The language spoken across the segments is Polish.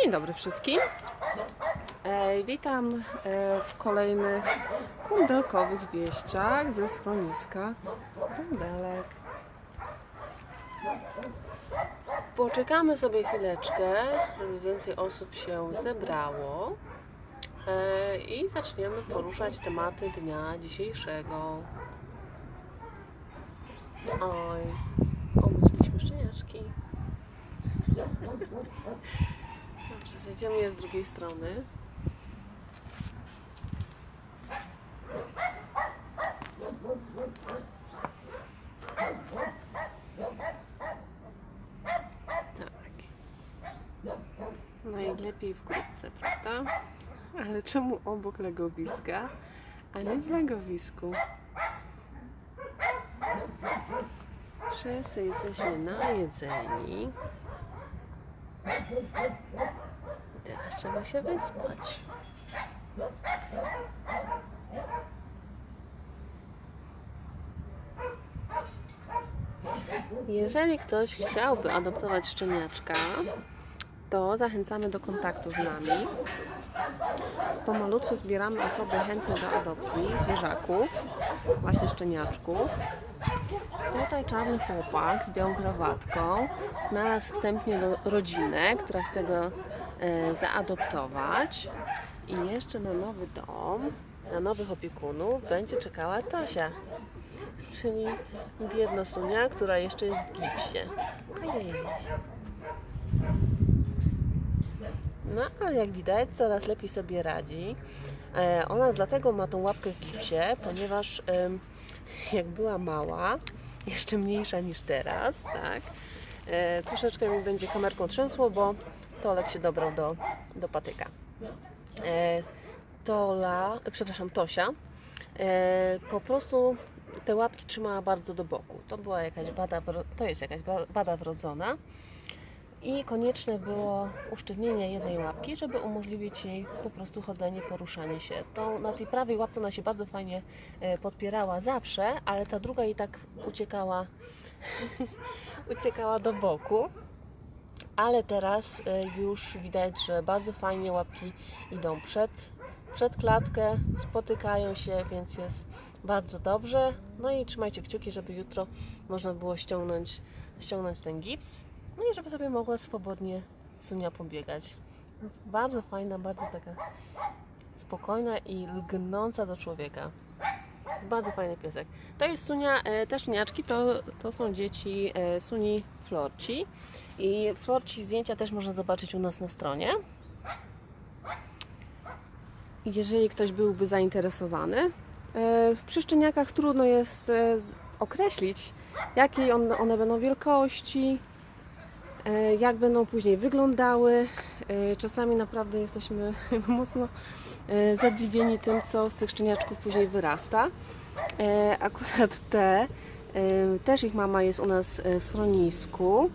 Dzień dobry wszystkim. E, witam e, w kolejnych kundelkowych wieściach ze schroniska kundelek. Poczekamy sobie chwileczkę, żeby więcej osób się zebrało e, i zaczniemy poruszać tematy dnia dzisiejszego. Oj, obudziliśmy szczeniaczki. Dobrze, je z drugiej strony. Tak. Najlepiej wkrótce, prawda? Ale czemu obok legowiska, a nie w legowisku? Wszyscy jesteśmy najedzeni. Trzeba się wyspać. Jeżeli ktoś chciałby adoptować szczeniaczka, to zachęcamy do kontaktu z nami. Pomalutku zbieramy osoby chętne do adopcji zwierzaków, właśnie szczeniaczków. Tutaj czarny chłopak z białą krawatką znalazł wstępnie ro- rodzinę, która chce go zaadoptować. I jeszcze na nowy dom, na nowych opiekunów będzie czekała Tosia, czyli biedna Sunia, która jeszcze jest w gipsie. Ojej. No, ale jak widać, coraz lepiej sobie radzi. E, Ona dlatego ma tą łapkę w gipsie, ponieważ jak była mała, jeszcze mniejsza niż teraz, tak? E, troszeczkę mi będzie kamerką trzęsło, bo Tolek się dobrał do, do patyka. E, Tola, przepraszam, Tosia, e, po prostu te łapki trzymała bardzo do boku. To była jakaś bada, to jest jakaś ba- bada wrodzona i konieczne było usztywnienie jednej łapki, żeby umożliwić jej po prostu chodzenie, poruszanie się. To na tej prawej łapce ona się bardzo fajnie e, podpierała zawsze, ale ta druga jej tak uciekała, uciekała do boku. Ale teraz e, już widać, że bardzo fajnie łapki idą przed, przed klatkę, spotykają się, więc jest bardzo dobrze. No i trzymajcie kciuki, żeby jutro można było ściągnąć, ściągnąć ten gips. No i żeby sobie mogła swobodnie Sunia pobiegać. Więc bardzo fajna, bardzo taka spokojna i lgnąca do człowieka. Jest bardzo fajny piesek. To jest Sunia, e, te szczeniaczki to, to są dzieci e, Suni Florci. I Florci zdjęcia też można zobaczyć u nas na stronie. Jeżeli ktoś byłby zainteresowany. E, Przy szczeniakach trudno jest określić, jakiej on, one będą wielkości, jak będą później wyglądały. Czasami naprawdę jesteśmy mocno zadziwieni tym, co z tych szczeniaczków później wyrasta. E, Akurat te, e, też ich mama jest u nas e, w schronisku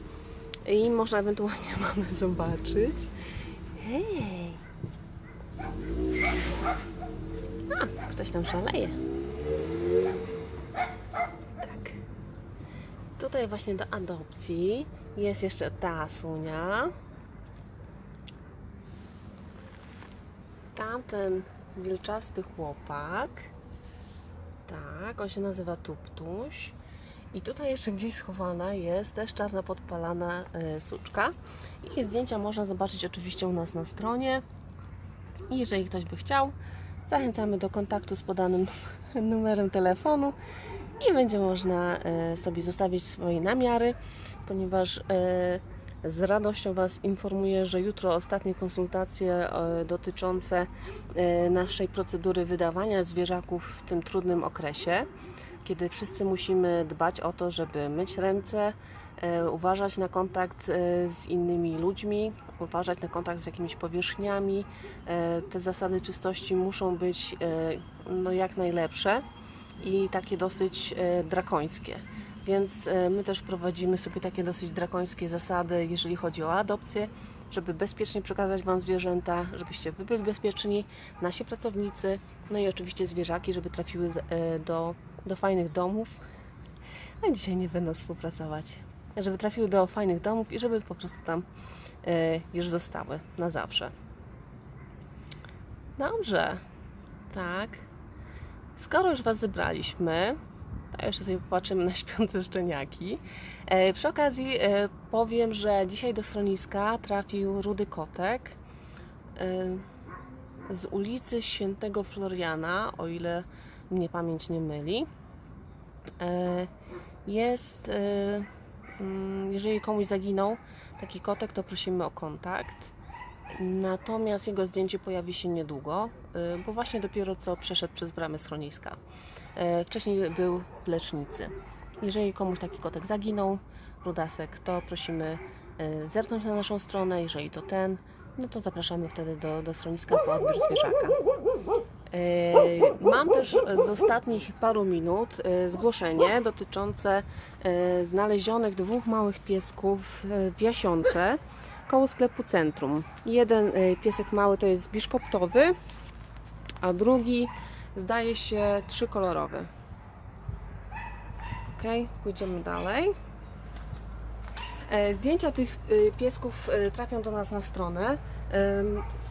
i można ewentualnie mamę zobaczyć. Hej! A, ktoś tam szaleje. Tak. Tutaj właśnie do adopcji jest jeszcze ta Sunia. Tamten wilczasty chłopak. Tak, on się nazywa Tuptuś. I tutaj jeszcze gdzieś schowana jest też czarna podpalana e, suczka. Ich zdjęcia można zobaczyć oczywiście u nas na stronie. I jeżeli ktoś by chciał, zachęcamy do kontaktu z podanym numerem telefonu i będzie można e, sobie zostawić swoje namiary, ponieważ e, z radością Was informuję, że jutro ostatnie konsultacje e, dotyczące e, naszej procedury wydawania zwierzaków w tym trudnym okresie, kiedy wszyscy musimy dbać o to, żeby myć ręce, e, uważać na kontakt z innymi ludźmi, uważać na kontakt z jakimiś powierzchniami. Te zasady czystości muszą być no, jak najlepsze i takie dosyć drakońskie. Więc e, my też prowadzimy sobie takie dosyć drakońskie zasady, jeżeli chodzi o adopcję, żeby bezpiecznie przekazać Wam zwierzęta, żebyście Wy byli bezpieczni, nasi pracownicy, no i oczywiście zwierzaki, żeby trafiły e, do, do fajnych domów. A dzisiaj nie będą współpracować. żeby trafiły do fajnych domów i żeby po prostu tam e, już zostały na zawsze. Dobrze, tak. Skoro już Was zebraliśmy, to jeszcze sobie popatrzymy na śpiące szczeniaki. E, Przy okazji e, powiem, że dzisiaj do schroniska trafił rudy kotek e, z ulicy Świętego Floriana, o ile mnie pamięć nie myli. E, Jest, e, mm, jeżeli komuś zaginął taki kotek, to prosimy o kontakt. Natomiast jego zdjęcie pojawi się niedługo, y, bo właśnie dopiero co przeszedł przez bramę schroniska. E, Wcześniej był w lecznicy. Jeżeli komuś taki kotek zaginął, rudasek, to prosimy e, zerknąć na naszą stronę. Jeżeli to ten, no to zapraszamy wtedy do, do schroniska po odbiór zwierzaka. Mam też z ostatnich paru minut zgłoszenie dotyczące znalezionych dwóch małych piesków w Jasionce koło sklepu Centrum. Jeden e, piesek mały to jest biszkoptowy, a drugi zdaje się trzykolorowy. Ok, pójdziemy dalej. E, Zdjęcia tych e, piesków e, trafią do nas na stronę,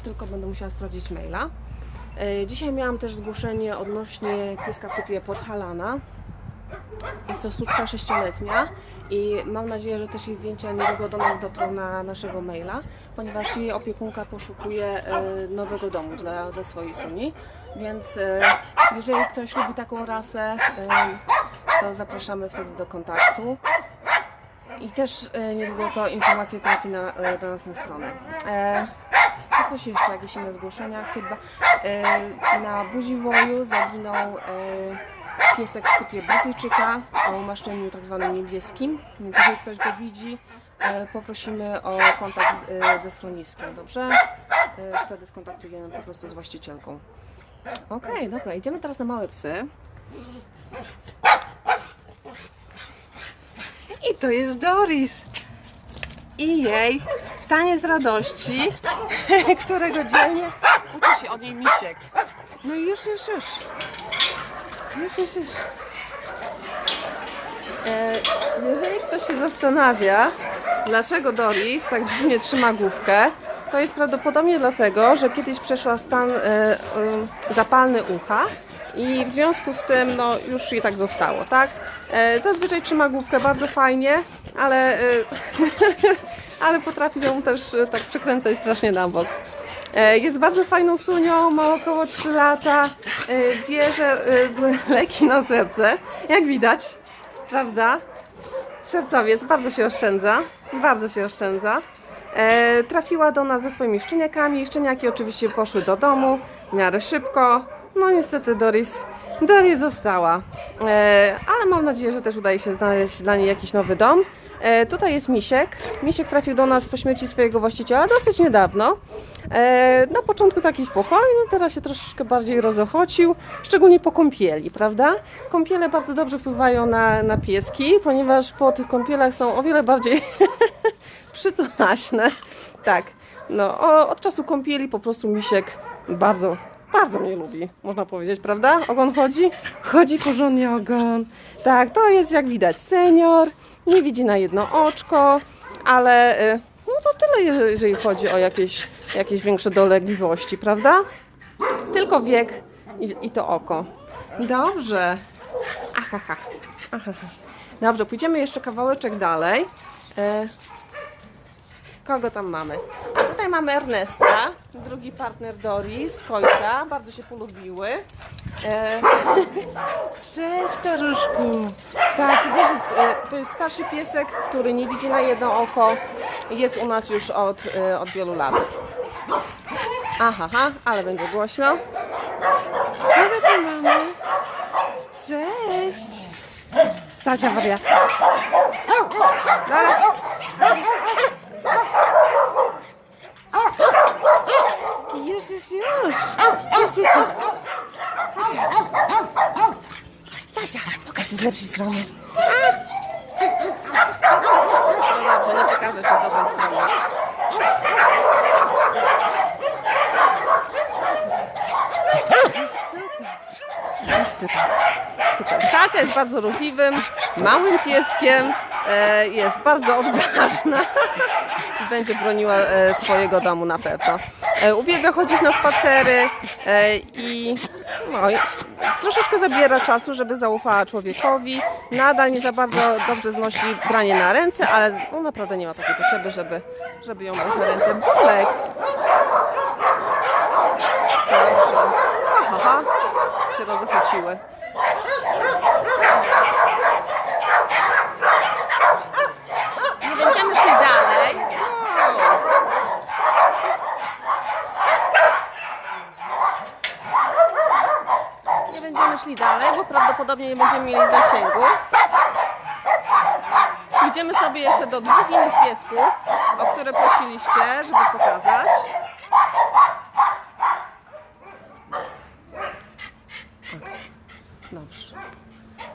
tylko będę musiała sprawdzić maila. E, Dzisiaj miałam też zgłoszenie odnośnie pieska w typie podhalana. Jest to sztuczka sześcioletnia i mam nadzieję, że też jej zdjęcia niedługo do nas dotrą na naszego maila, ponieważ jej opiekunka poszukuje e, nowego domu dla, dla swojej suni. Więc e, jeżeli ktoś lubi taką rasę, e, to zapraszamy wtedy do kontaktu. I też niedługo to informacja trafi na, do nas na stronę. A coś jeszcze, jakieś inne zgłoszenia? Chyba na Buziwoju zaginął piesek w typie Brytyjczyka o umaszczeniu tak zwanym niebieskim. Więc jeżeli ktoś go widzi, e, poprosimy o kontakt e, ze schroniskiem, dobrze? E, wtedy skontaktujemy po prostu z właścicielką. Okej, dobra, idziemy teraz na małe psy. I to jest Doris. I jej taniec radości, którego dzielnie uczy się od niej misiek. No i już, już, już. Już, już, już. E, jeżeli ktoś się zastanawia, dlaczego Doris tak dziwnie trzyma główkę, to jest prawdopodobnie dlatego, że kiedyś przeszła stan e, e, zapalny ucha i w związku z tym no, już jej tak zostało, tak? E, zazwyczaj trzyma główkę bardzo fajnie, ale, e, ale potrafi ją też e, tak przekręcać strasznie na bok. E, Jest bardzo fajną sunią, ma około 3 lata, e, bierze e, leki na serce, jak widać, prawda? Sercowiec bardzo się oszczędza, bardzo się oszczędza. Trafiła do nas ze swoimi szczeniakami. Szczeniaki oczywiście poszły do domu w miarę szybko. No niestety Doris, Doris została. Ale mam nadzieję, że też udaje się znaleźć dla niej jakiś nowy dom. E, tutaj jest Misiek. Misiek trafił do nas po śmierci swojego właściciela dosyć niedawno. E, na początku taki spokojny, teraz się troszeczkę bardziej rozochocił, szczególnie po kąpieli, prawda? Kąpiele bardzo dobrze wpływają na, na pieski, ponieważ po tych kąpielach są o wiele bardziej przytulaśne. Tak, no o, od czasu kąpieli po prostu misiek bardzo, bardzo mnie lubi, można powiedzieć, prawda? Ogon chodzi? Chodzi porządnie ogon. Tak, to jest jak widać senior, nie widzi na jedno oczko, ale y, no to tyle, jeżeli- chodzi o jakieś, jakieś większe dolegliwości, prawda? Tylko wiek i, i to oko. Dobrze. Ahaha. Ahaha. Dobrze, pójdziemy jeszcze kawałeczek dalej. E, Kogo tam mamy? A tutaj mamy Ernesta, drugi partner Doris, Kojka, bardzo się polubiły. E, Cześć staruszku. Tak, wiesz, e, to jest starszy piesek, który nie widzi na jedno oko. Jest u nas już od, e, od wielu lat. Aha, aha, ale będzie głośno. Tam mamy? Cześć. Sacia wariatka. Dobra. Już, już, już. Już, już, już. Chodź, chodź. Sacia, pokaż się z lepszej strony. No dobrze, nie pokażę się z dobrej strony. Idź tutaj. Super. Sacia jest bardzo ruchliwym, małym pieskiem. e, jest bardzo odważna i będzie broniła e, swojego domu na pewno. E, uwielbia chodzić na spacery e, i no, troszeczkę zabiera czasu, żeby zaufała człowiekowi. Nadal nie za bardzo dobrze znosi branie na ręce, ale no, naprawdę nie ma takiej potrzeby, żeby, żeby ją brać na ręce. Dobrze. Aha, się rozochociły. Nie będziemy szli dalej. No. Nie będziemy szli dalej, bo prawdopodobnie nie będziemy mieli zasięgu. Idziemy sobie jeszcze do dwóch innych piesków, o które prosiliście, żeby pokazać. Dobrze.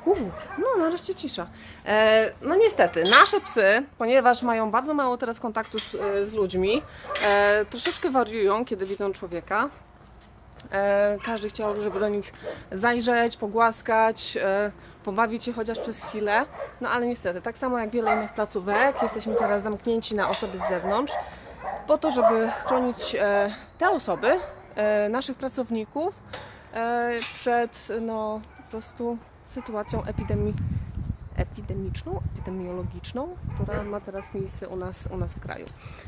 Uuu, no nareszcie cisza. E, no niestety, nasze psy, ponieważ mają bardzo mało teraz kontaktu z, e, z ludźmi, e, troszeczkę wariują, kiedy widzą człowieka. E, każdy chciał, żeby do nich zajrzeć, pogłaskać, e, pobawić się chociaż przez chwilę. No ale niestety, tak samo jak wiele innych placówek, jesteśmy teraz zamknięci na osoby z zewnątrz, po to, żeby chronić e, te osoby, naszych pracowników, przed no, po prostu sytuacją epidemii, epidemiczną, epidemiologiczną, która ma teraz miejsce u nas, u nas w kraju.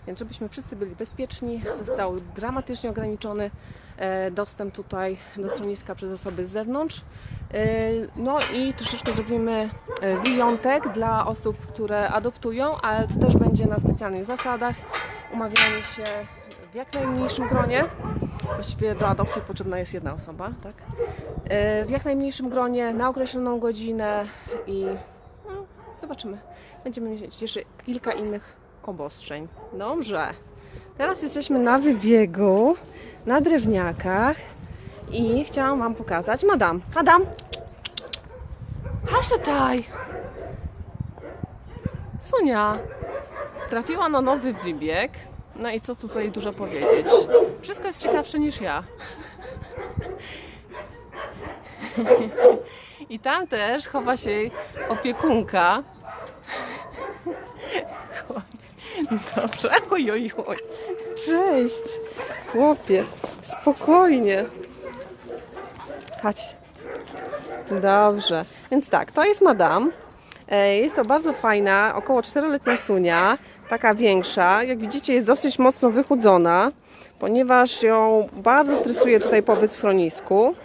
Więc żebyśmy wszyscy byli bezpieczni, został dramatycznie ograniczony e, dostęp tutaj do schroniska przez osoby z zewnątrz. E, No i troszeczkę zrobimy e, wyjątek dla osób, które adoptują, ale to też będzie na specjalnych zasadach. Umawiamy się w jak najmniejszym gronie. Właściwie do adopcji potrzebna jest jedna osoba, tak? W jak najmniejszym gronie, na określoną godzinę i zobaczymy. Będziemy mieć jeszcze kilka innych obostrzeń. Dobrze. Teraz jesteśmy na wybiegu, na drewniakach i chciałam Wam pokazać. Madam, Adam! Chodź tutaj! Sonia trafiła na nowy wybieg. No i co tutaj dużo powiedzieć? Wszystko jest ciekawsze niż ja. I tam też chowa się jej opiekunka. Dobrze. Oj, oj, oj. Cześć. Chłopie. Spokojnie. Chodź. Dobrze. Więc tak, to jest madam. E, Jest to bardzo fajna, około 4-letnia sunia, taka większa. Jak widzicie, jest dosyć mocno wychudzona, ponieważ ją bardzo stresuje tutaj pobyt w schronisku.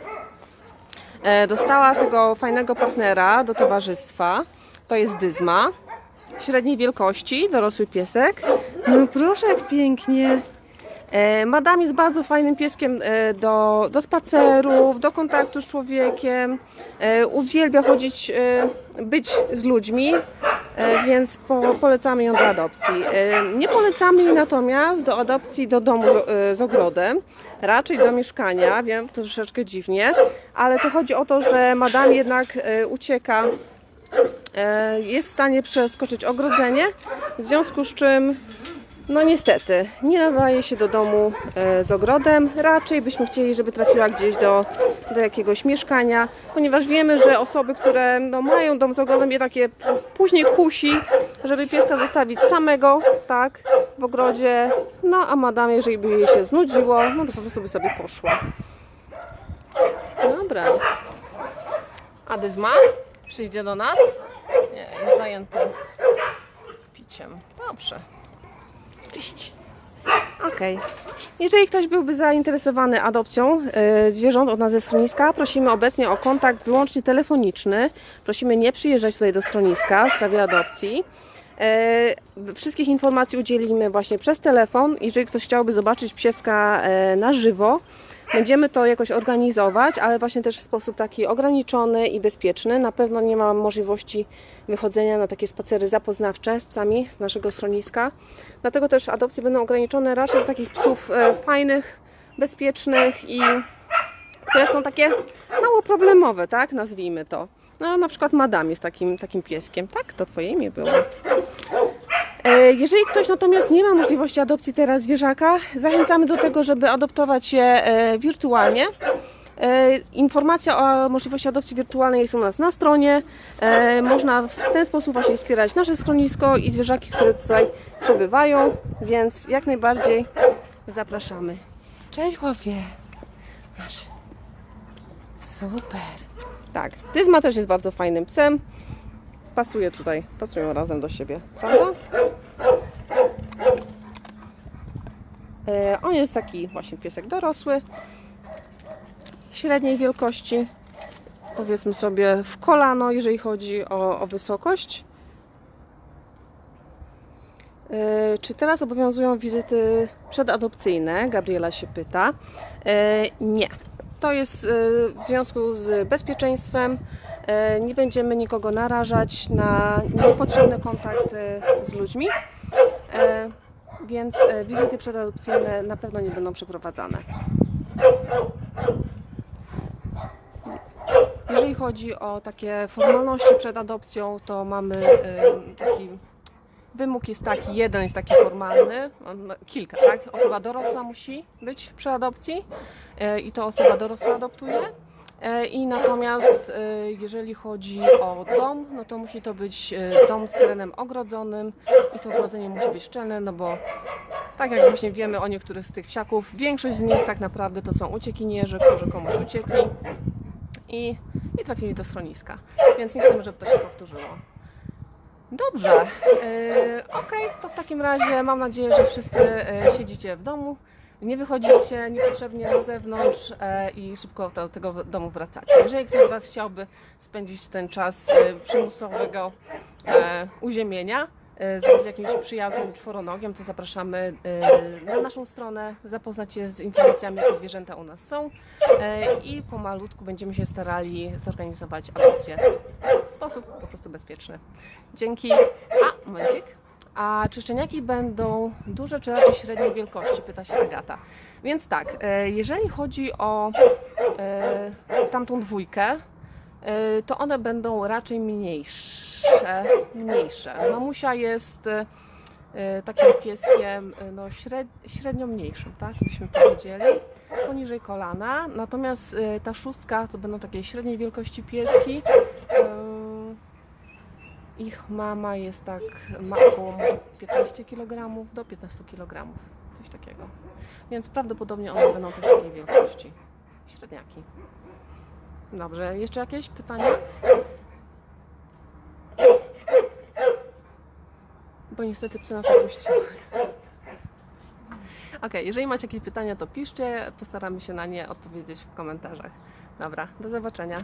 E, Dostała tego fajnego partnera do towarzystwa. To jest dyzma. Średniej wielkości, dorosły piesek. No proszę, jak pięknie. E, Madame jest bardzo fajnym pieskiem e, do, do spacerów, do kontaktu z człowiekiem. Uwielbia chodzić, być z ludźmi, e, więc po, polecamy ją do adopcji. E, Nie polecamy jej natomiast do adopcji do domu z, e, z ogrodem, raczej do mieszkania. Wiem, to troszeczkę dziwnie, ale to chodzi o to, że Madame jednak ucieka jest w stanie przeskoczyć ogrodzenie, w związku z czym, no niestety, nie nadaje się do domu e, z ogrodem. Raczej byśmy chcieli, żeby trafiła gdzieś do, do jakiegoś mieszkania, ponieważ wiemy, że osoby, które no, mają dom z ogrodem, je takie później kusi, żeby pieska zostawić samego, tak, w ogrodzie. No a madame, jeżeli by jej się znudziło, no to po prostu by sobie poszła. Dobra. A Dyzma przyjdzie do nas? Nie, jest zajęty piciem. Dobrze. Cześć. Okej. Jeżeli ktoś byłby zainteresowany adopcją e, zwierząt od nas ze schroniska, prosimy obecnie o kontakt wyłącznie telefoniczny. Prosimy nie przyjeżdżać tutaj do schroniska w sprawie adopcji. E, Wszystkich informacji udzielimy właśnie przez telefon. Jeżeli ktoś chciałby zobaczyć pieska e, na żywo, będziemy to jakoś organizować, ale właśnie też w sposób taki ograniczony i bezpieczny. Na pewno nie ma możliwości wychodzenia na takie spacery zapoznawcze z psami z naszego schroniska. Dlatego też adopcje będą ograniczone raczej do takich psów e, fajnych, bezpiecznych i które są takie mało problemowe, tak? Nazwijmy to. No, na przykład Madame jest takim, takim pieskiem. Tak, to Twoje imię było. E, Jeżeli ktoś natomiast nie ma możliwości adopcji teraz zwierzaka, zachęcamy do tego, żeby adoptować je e, wirtualnie. E, Informacja o możliwości adopcji wirtualnej jest u nas na stronie. Można w ten sposób właśnie wspierać nasze schronisko i zwierzaki, które tutaj przebywają, więc jak najbardziej zapraszamy. Cześć chłopie. Masz. Super. Tak, Tyzma też jest bardzo fajnym psem. Pasuje tutaj, pasują razem do siebie, prawda? E, On jest taki właśnie piesek dorosły, średniej wielkości, powiedzmy sobie w kolano, jeżeli chodzi o, o wysokość. E, Czy teraz obowiązują wizyty przedadopcyjne? Gabriela się pyta. E, Nie. To jest e, w związku z bezpieczeństwem. E, Nie będziemy nikogo narażać na niepotrzebne kontakty z ludźmi. Więc e, wizyty przedadopcyjne na pewno nie będą przeprowadzane. Jeżeli chodzi o takie formalności przed adopcją, to mamy e, taki wymóg jest taki, jeden jest taki formalny, kilka, tak? Osoba dorosła musi być przy adopcji e, i to osoba dorosła adoptuje. E, I natomiast e, jeżeli chodzi o dom, no to musi to być e, dom z terenem ogrodzonym i to ogrodzenie musi być szczelne, no bo tak jak właśnie wiemy o niektórych z tych psiaków, większość z nich tak naprawdę to są uciekinierzy, którzy komuś uciekli i, i trafili do schroniska. Więc nie chcemy, żeby to się powtórzyło. Dobrze. Yy, Okej, to w takim razie mam nadzieję, że wszyscy siedzicie w domu, nie wychodzicie niepotrzebnie na zewnątrz e, i szybko do tego domu wracacie. Jeżeli ktoś z Was chciałby spędzić ten czas e, przymusowego e, uziemienia z, jakimś przyjaznym czworonogiem, to zapraszamy na naszą stronę, zapoznać się z informacjami, jakie zwierzęta u nas są i pomalutku będziemy się starali zorganizować adopcję w sposób po prostu bezpieczny. Dzięki. A, momencik. A czy szczeniaki będą duże czy raczej średniej wielkości? Pyta się Agata. Więc tak, e, jeżeli chodzi o e, tamtą dwójkę, e, to one będą raczej mniejsze. mniejsze. Mamusia jest takim pieskiem no, śred, średnio mniejszym, tak byśmy powiedzieli, poniżej kolana. Natomiast ta szóstka to będą takie średniej wielkości pieski. Ich mama jest tak, ma około może 15 kg do 15 kg, coś takiego. Więc prawdopodobnie one będą też takiej wielkości. Średniaki. Dobrze, jeszcze jakieś pytania? Bo niestety psy nas opuściły. Ok, jeżeli macie jakieś pytania, to piszcie. Postaramy się na nie odpowiedzieć w komentarzach. Dobra, do zobaczenia.